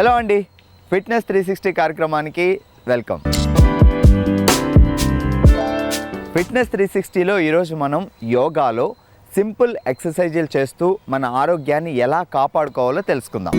Hello అండి. Fitness three sixty కార్యక్రమానికి welcome. Fitness three సిక్స్టీలో ఈరోజు మనం యోగాలో సింపుల్ ఎక్సర్సైజులు చేస్తూ మన ఆరోగ్యాన్ని ఎలా కాపాడుకోవాలో తెలుసుకుందాం.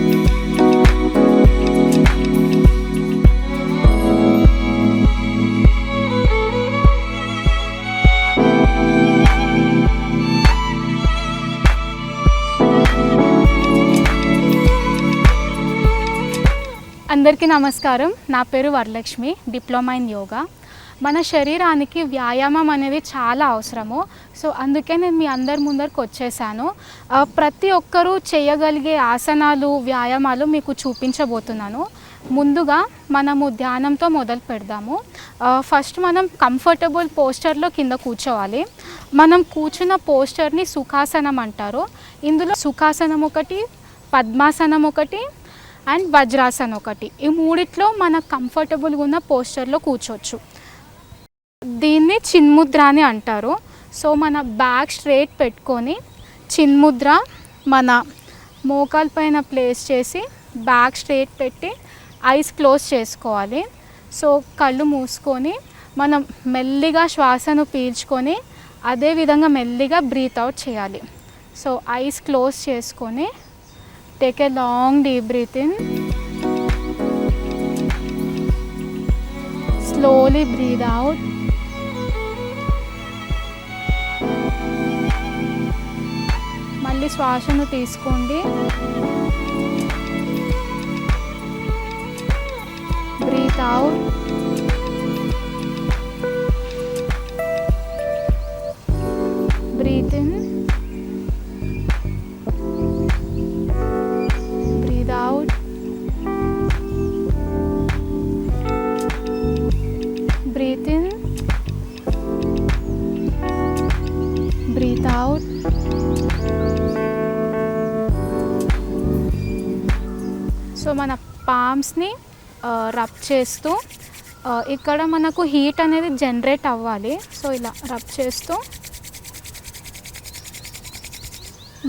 అందరికీ నమస్కారం. నా పేరు వరలక్ష్మి డిప్లొమా ఇన్ యోగా. మన శరీరానికి వ్యాయామం అనేది చాలా అవసరము. సో అందుకే నేను మీ అందరి ముందరికి వచ్చేసాను. ప్రతి ఒక్కరూ చేయగలిగే ఆసనాలు వ్యాయామాలు మీకు చూపించబోతున్నాను. ముందుగా మనము ధ్యానంతో మొదలు పెడదాము. ఫస్ట్ మనం కంఫర్టబుల్ పోస్టర్లో కింద కూర్చోవాలి. మనం కూర్చున్న పోస్టర్ని సుఖాసనం అంటారు. ఇందులో సుఖాసనం ఒకటి పద్మాసనం ఒకటి అండ్ వజ్రాసన్ ఒకటి. ఈ మూడిట్లో మనకు కంఫర్టబుల్గా ఉన్న పోస్టర్లో కూర్చోవచ్చు దీన్ని చిన్ముద్ర అని అంటారు. సో మన బ్యాక్ స్ట్రేట్ పెట్టుకొని చిన్ముద్ర మన మోకాల పైన ప్లేస్ చేసి బ్యాక్ స్ట్రేట్ పెట్టి ఐస్ క్లోజ్ చేసుకోవాలి. సో కళ్ళు మూసుకొని మనం మెల్లిగా శ్వాసను పీల్చుకొని అదే విధంగా మెల్లిగా బ్రీత్ అవుట్ చేయాలి. సో ఐస్ క్లోజ్ చేసుకొని Take a long deep breath in slowly breath out మళ్ళీ శ్వాసను తీసుకోండి. బ్రీత్ అవుట్ పామ్స్ని రబ్ చేస్తూ ఇక్కడ మనకు హీట్ అనేది జనరేట్ అవ్వాలి. సో ఇలా రబ్ చేస్తూ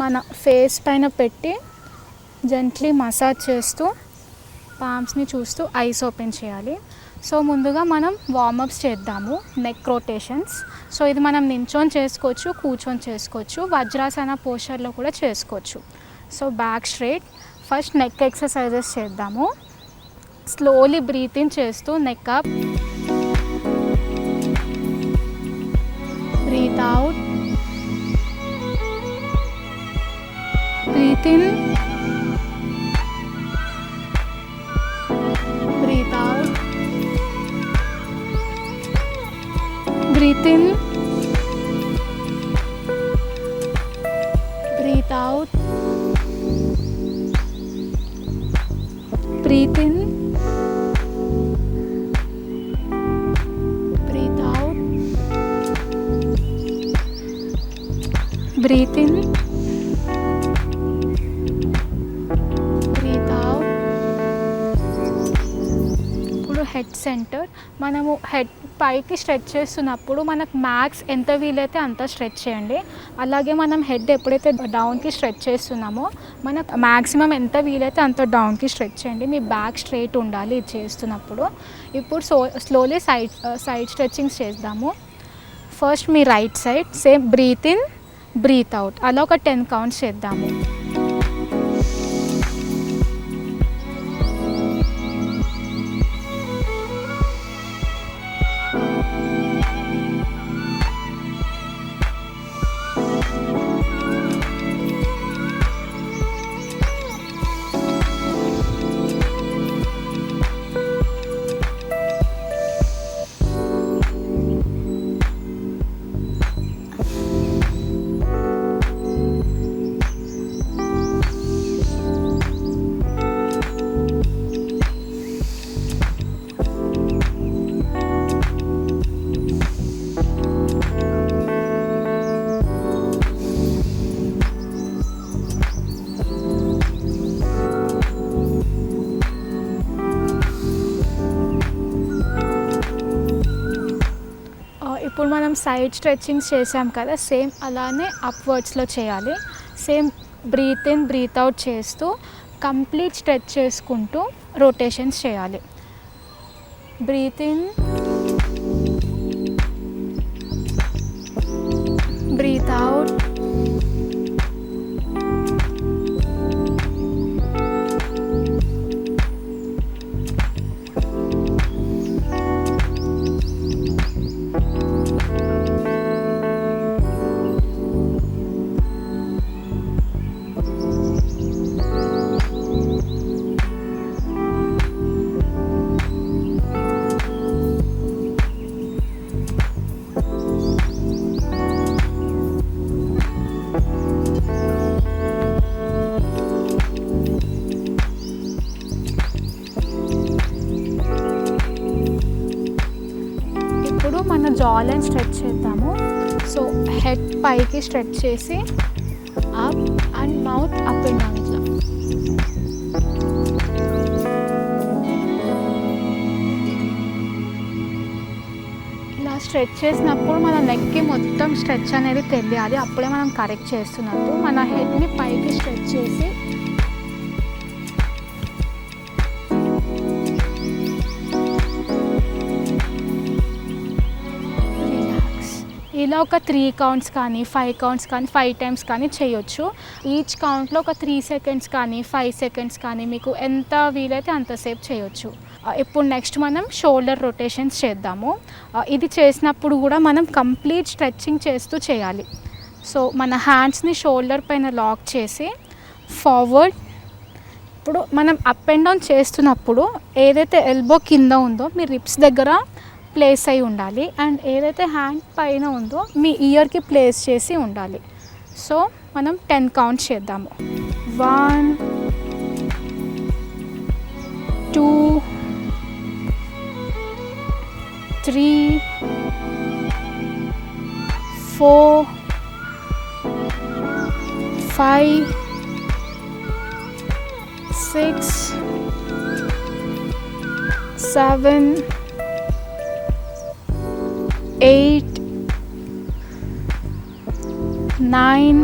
మన ఫేస్ పైన పెట్టి జెంట్లీ మసాజ్ చేస్తూ పామ్స్ని చూస్తూ ఐస్ ఓపెన్ చేయాలి. సో ముందుగా మనం వార్మప్స్ చేద్దాము నెక్ రొటేషన్స్ సో ఇది మనం నించొని చేసుకోవచ్చు కూర్చొని చేసుకోవచ్చు వజ్రాసన పోస్చర్లో కూడా చేసుకోవచ్చు. So back straight first neck exercises చేద్దాము. స్లోలీ బ్రీత్ ఇన్ చేస్తూ neck up breath out breath in breath out breath in breath out breath in మనము హెడ్ పైకి స్ట్రెచ్ చేస్తున్నప్పుడు మనకు మ్యాక్స్ ఎంత వీలైతే అంత స్ట్రెచ్ చేయండి. అలాగే మనం హెడ్ ఎప్పుడైతే డౌన్కి స్ట్రెచ్ చేస్తున్నామో మనకు మ్యాక్సిమం ఎంత వీలైతే అంత డౌన్కి స్ట్రెచ్ చేయండి. మీ బ్యాక్ స్ట్రైట్ ఉండాలి ఇది చేస్తున్నప్పుడు. ఇప్పుడు so slowly side side stretchings చేద్దాము. First me right side same breath in breath out. అలా ఒక టెన్ కౌంట్స్ చేద్దాము. ఇప్పుడు మనం సైడ్ స్ట్రెచ్చింగ్స్ చేసాం కదా సేమ్ అలానే అప్వర్డ్స్లో చేయాలి. Same breath in breath out చేస్తూ కంప్లీట్ స్ట్రెచ్ చేసుకుంటూ రొటేషన్స్ చేయాలి. బ్రీత్ ఇన్ బ్రీత్ అవుట్ పైకి స్ట్రెచ్ చేసి up and mouth up and down ఇట్లా. ఇలా స్ట్రెచ్ చేసినప్పుడు మన నెక్కి మొత్తం స్ట్రెచ్ అనేది తెలియాలి. అప్పుడే మనం కరెక్ట్ చేస్తున్నప్పుడు మన హెడ్ని పైకి స్ట్రెచ్ చేసి ఇలా ఒక త్రీ కౌంట్స్ కానీ ఫైవ్ కౌంట్స్ కానీ ఫైవ్ టైమ్స్ కానీ చేయొచ్చు. ఈచ్ కౌంట్లో ఒక త్రీ సెకండ్స్ కానీ ఫైవ్ సెకండ్స్ కానీ మీకు ఎంత వీలైతే అంతసేపు చేయొచ్చు. ఇప్పుడు నెక్స్ట్ మనం షోల్డర్ రొటేషన్స్ చేద్దాము. ఇది చేసినప్పుడు కూడా మనం కంప్లీట్ స్ట్రెచ్చింగ్ చేస్తూ చేయాలి. సో మన హ్యాండ్స్ని షోల్డర్ పైన లాక్ చేసి ఫార్వర్డ్ ఇప్పుడు మనం అప్ అండ్ డౌన్ చేస్తున్నప్పుడు ఏదైతే ఎల్బో కింద ఉందో మీ రిప్స్ దగ్గర ప్లేస్ అయి ఉండాలి. అండ్ ఏదైతే హ్యాండ్ పైన ఉందో మీ ఇయర్కి ప్లేస్ చేసి ఉండాలి. సో మనం టెన్ కౌంట్ చేద్దాము. One two three four five six seven eight nine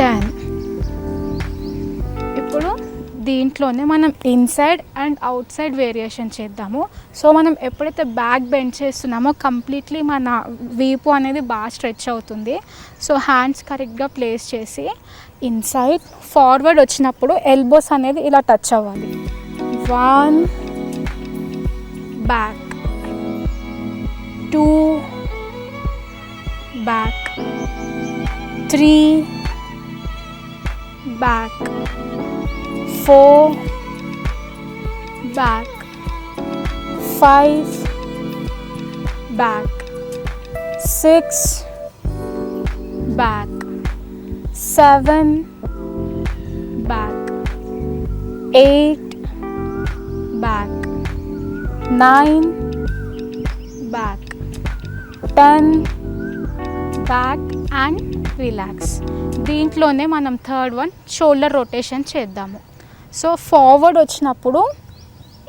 ten ఇప్పుడు దీంట్లోనే మనం inside and outside variation చేద్దాము. సో మనం ఎప్పుడైతే బ్యాక్ బెండ్ చేస్తున్నామో కంప్లీట్లీ మన వీపు అనేది బాగా స్ట్రెచ్ అవుతుంది. సో హ్యాండ్స్ కరెక్ట్గా ప్లేస్ చేసి ఇన్సైడ్ ఫార్వర్డ్ వచ్చినప్పుడు ఎల్బోస్ అనేది ఇలా టచ్ అవ్వాలి. One back two back. Three back. Four back. Five back. Six back. Seven back. Eight back. Nine turn back and relax. దీంట్లోనే మనం థర్డ్ వన్ షోల్డర్ రొటేషన్ చేద్దాము. So forward వచ్చినప్పుడు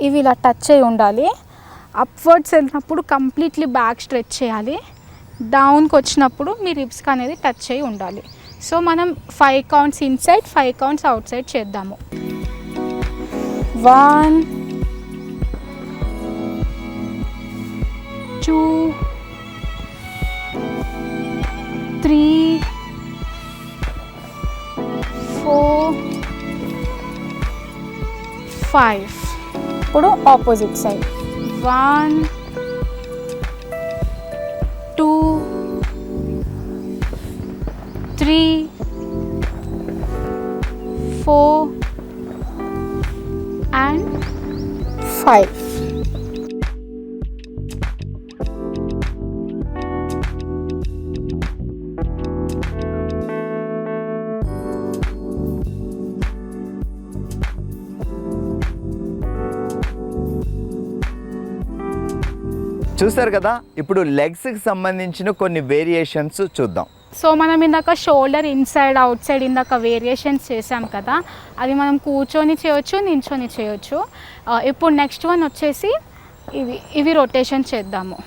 ఇవి ఇలా టచ్ అయి ఉండాలి. అప్వర్డ్స్ వెళ్ళినప్పుడు కంప్లీట్లీ బ్యాక్ స్ట్రెచ్ చేయాలి. డౌన్కి వచ్చినప్పుడు మీ రిబ్స్కి అనేది టచ్ అయి ఉండాలి. సో మనం five counts inside five counts outside చేద్దాము. One two three four five ఇప్పుడు opposite side one two three four and five చూస్తారు కదా ఇప్పుడు లెగ్స్కి సంబంధించిన కొన్ని వేరియేషన్స్ చూద్దాం. సో మనం ఇందాక షోల్డర్ ఇన్సైడ్ అవుట్ సైడ్ ఇందాక వేరియేషన్స్ చేసాం కదా అది మనం కూర్చొని చేయొచ్చు నించొని చేయొచ్చు. ఇప్పుడు నెక్స్ట్ వన్ వచ్చేసి ఇవి ఇవి రొటేషన్ చేద్దాము.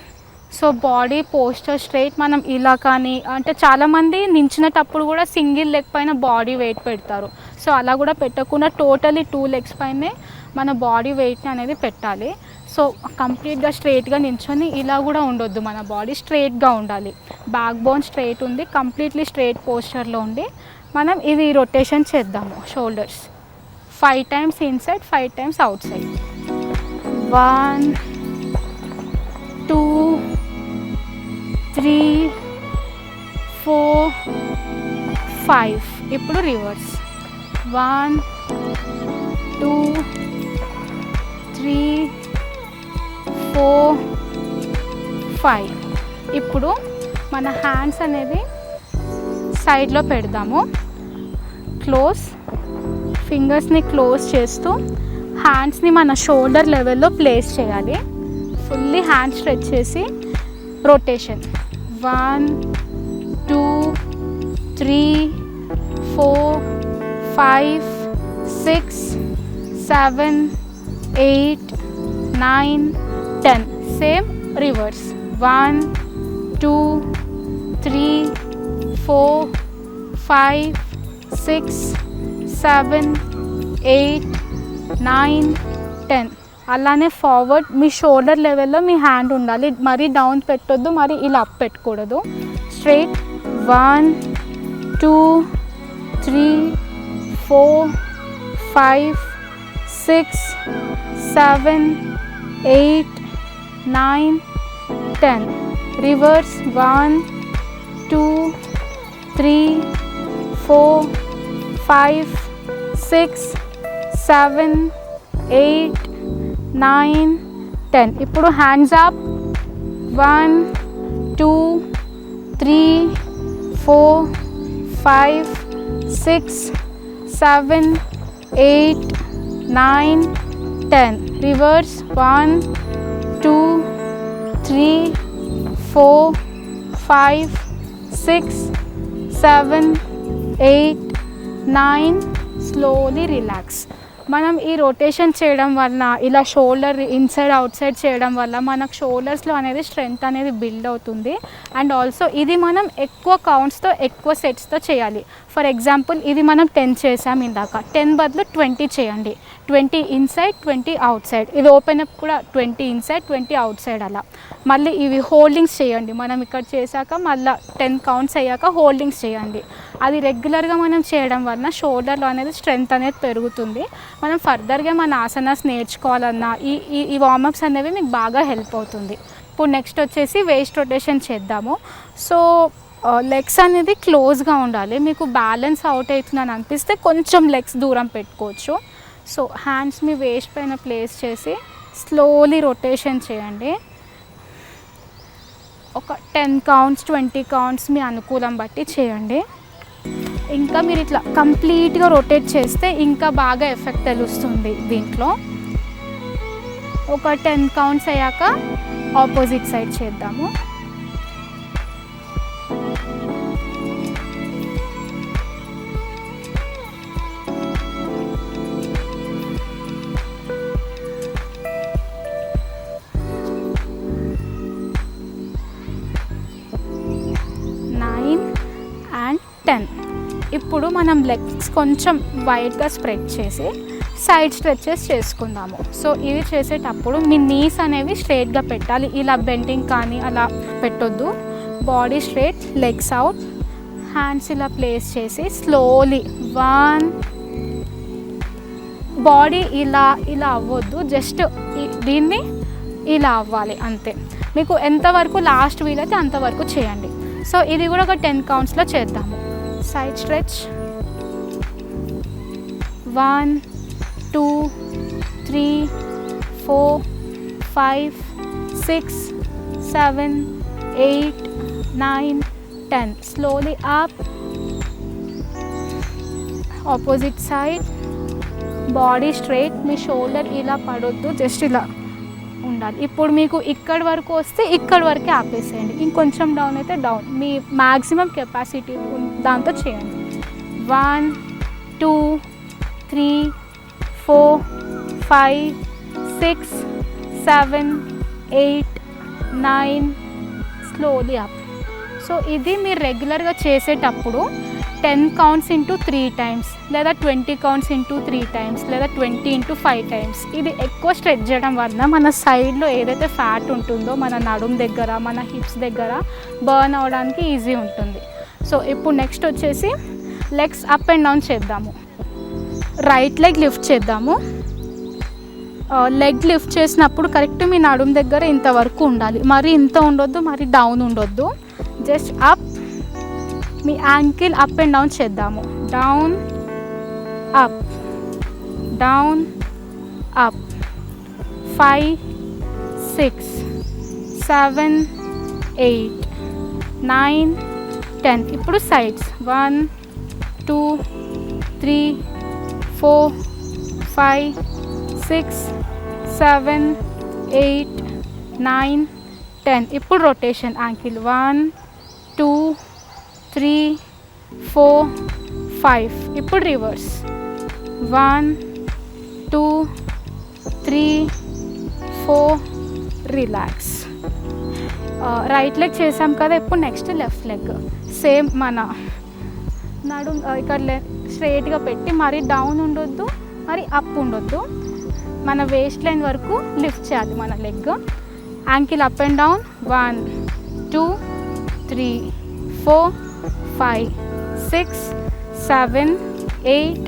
సో బాడీ పోస్టర్ స్ట్రైట్ మనం ఇలా కానీ అంటే చాలామంది నించినటప్పుడు కూడా సింగిల్ లెగ్ పైన బాడీ వెయిట్ పెడతారు. సో అలా కూడా పెట్టకుండా టోటలీ టూ లెగ్స్ పైనే మన బాడీ వెయిట్ని అనేది పెట్టాలి. సో కంప్లీట్గా స్ట్రైట్గా నించొని ఇలా కూడా ఉండొద్దు. మన బాడీ స్ట్రైట్గా ఉండాలి. బ్యాక్ బోన్ స్ట్రైట్ ఉంది. కంప్లీట్లీ స్ట్రైట్ పోస్చర్లో ఉండి మనం ఇది రొటేషన్ చేద్దాము shoulders. Five times inside five times outside one two three four five. ఇప్పుడు reverse. One two three four five. ఇప్పుడు మన హ్యాండ్స్ అనేది సైడ్లో పెడదాము. క్లోజ్. ఫింగర్స్ని క్లోజ్ చేస్తూ హ్యాండ్స్ని మన షోల్డర్ లెవెల్లో ప్లేస్ చేయాలి. ఫుల్లీ హ్యాండ్ స్ట్రెచ్ చేసి rotation. One two three four five six seven eight nine ten same reverse one two three four five six seven eight nine ten అలానే forward మీ shoulder లెవెల్లో మీ hand ఉండాలి మరీ down పెట్టొద్దు మరి ఇలా అప్ పెట్టకూడదు straight one two three four five six seven eight nine ten reverse one two three four five six seven eight nine ten ఇప్పుడు hands up one two three four five six seven eight nine ten reverse one two three four five six seven eight nine slowly relax మనం ఈ rotation చేయడం వల్ల ఇలా shoulder inside outside చేయడం వల్ల మనకు షోల్డర్స్లో అనేది స్ట్రెంగ్త్ అనేది బిల్డ్ అవుతుంది. అండ్ ఆల్సో ఇది మనం ఎక్కువ కౌంట్స్తో ఎక్కువ సెట్స్తో చేయాలి. ఫర్ ఎగ్జాంపుల్ ఇది మనం టెన్ చేసాం ఇందాక. టెన్ బదులు ట్వంటీ చేయండి. Twenty inside twenty outside ఇది ఓపెన్ అప్ కూడా twenty inside twenty outside అలా. మళ్ళీ ఇవి హోల్డింగ్స్ చేయండి. మనం ఇక్కడ చేశాక మళ్ళీ టెన్ కౌంట్స్ అయ్యాక హోల్డింగ్స్ చేయండి. అది రెగ్యులర్గా మనం చేయడం వలన షోల్డర్లో అనేది స్ట్రెంగ్త్ అనేది పెరుగుతుంది. మనం ఫర్దర్గా మన ఆసనాస్ నేర్చుకోవాలన్నా ఈ ఈ ఈ వార్మప్స్ అనేవి మీకు బాగా హెల్ప్ అవుతుంది. ఇప్పుడు నెక్స్ట్ వచ్చేసి వేస్ట్ రొటేషన్ చేద్దాము. సో లెగ్స్ అనేది క్లోజ్గా ఉండాలి. మీకు బ్యాలెన్స్ అవుట్ అవుతుందని అనిపిస్తే కొంచెం లెగ్స్ దూరం పెట్టుకోవచ్చు. సో హ్యాండ్స్ మీ వేస్ట్ పైన ప్లేస్ చేసి స్లోలీ రొటేషన్ చేయండి. ఒక టెన్ కౌంట్స్ ట్వంటీ కౌంట్స్ మీ అనుకూలం బట్టి చేయండి. ఇంకా మీరు ఇట్లా కంప్లీట్గా రొటేట్ చేస్తే ఇంకా బాగా ఎఫెక్ట్ తెలుస్తుంది దీంట్లో. ఒక టెన్ కౌంట్స్ అయ్యాక ఆపోజిట్ సైడ్ చేద్దాము. ఇప్పుడు మనం లెగ్స్ కొంచెం వైడ్గా స్ప్రెడ్ చేసి సైడ్ స్ట్రెచెస్ చేసుకుందాము. సో ఇవి చేసేటప్పుడు మీ నీస్ అనేవి స్ట్రేట్గా పెట్టాలి. ఇలా బెండింగ్ కానీ అలా పెట్టొద్దు. Body straight legs out. Hands ఇలా ప్లేస్ చేసి స్లోలీ వన్ బాడీ ఇలా ఇలా అవ్వద్దు. జస్ట్ దీన్ని ఇలా అవ్వాలి అంతే. మీకు ఎంతవరకు లాస్ట్ వీలైతే అంతవరకు చేయండి. సో ఇది కూడా ఒక టెన్ కౌంట్స్లో చేద్దాము. Side stretch one two three four five six seven eight nine ten slowly up opposite side body straight మీ షోల్డర్ ఇలా పడొద్దు జస్ట్ ఇలా ఉండాలి. ఇప్పుడు మీకు ఇక్కడి వరకు వస్తే ఇక్కడి వరకే ఆపేసేయండి. ఇంకొంచెం డౌన్ అయితే డౌన్ మీ మ్యాక్సిమం కెపాసిటీ దాంతో చేయండి. One two three four five six seven eight nine slowly up so ఇది మీరు రెగ్యులర్గా చేసేటప్పుడు ten counts into three times లేదా twenty counts into three times లేదా ట్వంటీ ఇంటూ ఫైవ్ టైమ్స్ ఇది ఎక్కువ స్ట్రెచ్ చేయడం వలన మన సైడ్లో ఏదైతే ఫ్యాట్ ఉంటుందో మన నడుం దగ్గర మన హిప్స్ దగ్గర బర్న్ అవడానికి ఈజీ ఉంటుంది. సో ఇప్పుడు నెక్స్ట్ వచ్చేసి లెగ్స్ అప్ అండ్ డౌన్ చేద్దాము. రైట్ లెగ్ లిఫ్ట్ చేద్దాము. Uh, లెగ్ లిఫ్ట్ చేసినప్పుడు కరెక్ట్ మీ నడుం దగ్గర ఇంతవరకు ఉండాలి. మరి ఇంత ఉండొద్దు మరి డౌన్ ఉండొద్దు. జస్ట్ అప్ మీ యాంకిల్ అప్ అండ్ డౌన్ చేద్దాము. Down up down up five six seven eight nine ten ఇప్పుడు sides one two three four five six seven eight nine ten ఇప్పుడు rotation ankle one two three four five. ఇప్పుడు reverse. One two three four relax. Right leg చేసాం కదా ఇప్పుడు next left leg. Same మన నడు ఇక్కడ స్ట్రైట్గా పెట్టి మరీ డౌన్ ఉండొద్దు మరి అప్ ఉండొద్దు. మన వేస్ట్ లైన్ వరకు లిఫ్ట్ చేయాలి మన leg. Ankle up and down. One two three four five six seven eight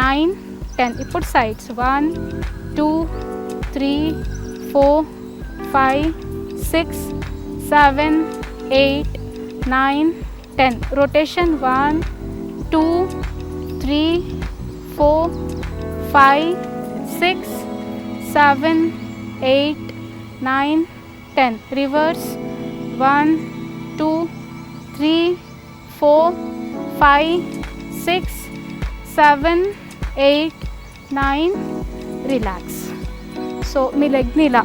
nine ten ఇప్పుడు sides one two three four five six seven eight nine ten rotation one two three four five six seven eight nine ten reverse one two three four five six seven eight nine relax so మీ లెగ్ని ఇలా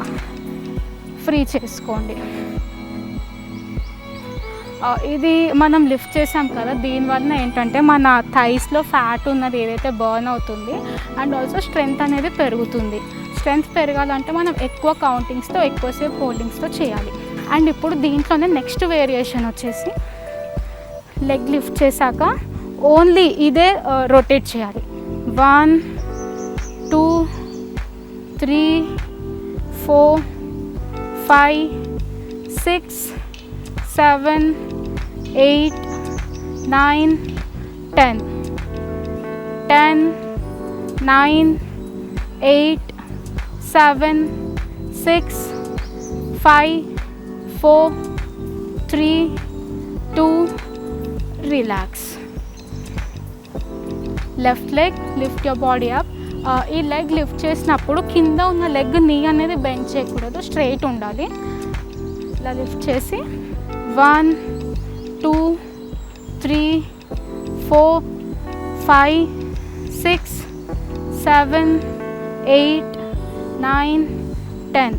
free చేసుకోండి. ఇది మనం lift చేసాం కదా దీనివల్ల ఏంటంటే మన థైస్లో ఫ్యాట్ ఉన్నది ఏదైతే బర్న్ అవుతుంది అండ్ ఆల్సో స్ట్రెంగ్త్ అనేది పెరుగుతుంది. స్ట్రెంగ్త్ పెరగాలంటే మనం ఎక్కువ కౌంటింగ్స్తో ఎక్కువసేపు హోల్డింగ్స్తో చేయాలి. అండ్ ఇప్పుడు దీంట్లోనే నెక్స్ట్ వేరియేషన్ వచ్చేసి లెగ్ లిఫ్ట్ చేశాక ఓన్లీ ఇదే రొటేట్ చేయాలి. One two three four five six seven eight nine ten ten nine eight seven six five four three two relax left leg lift your body up ఈ leg lift చేసినప్పుడు కింద ఉన్న leg నీ అనేది bend చేయకూడదు straight ఉండాలి. ఇలా lift చేసి one two three four five six seven eight nine ten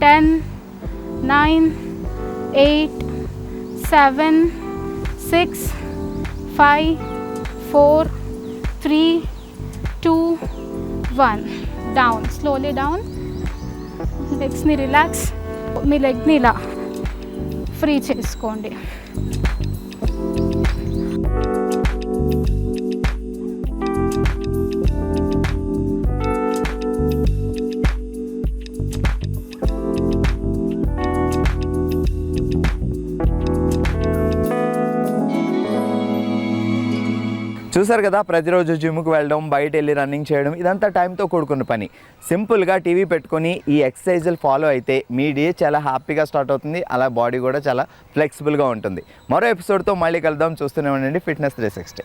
ten nine eight seven six five four three two one down slowly down లెగ్స్ని relax మీ లెగ్ని ఇలా ఫ్రీ చేసుకోండి. చూసారు కదా ప్రతిరోజు జిమ్కి వెళ్ళడం బయట వెళ్ళి రన్నింగ్ చేయడం ఇదంతా టైంతో కూడుకున్న పని. సింపుల్గా టీవీ పెట్టుకొని ఈ ఎక్సర్సైజులు ఫాలో అయితే మీ డే చాలా హ్యాపీగా స్టార్ట్ అవుతుంది అలా బాడీ కూడా చాలా ఫ్లెక్సిబుల్గా ఉంటుంది. మరో ఎపిసోడ్తో మళ్ళీ కలుద్దాం చూస్తూనే ఉండండి ఫిట్నెస్ త్రీ సిక్స్టీ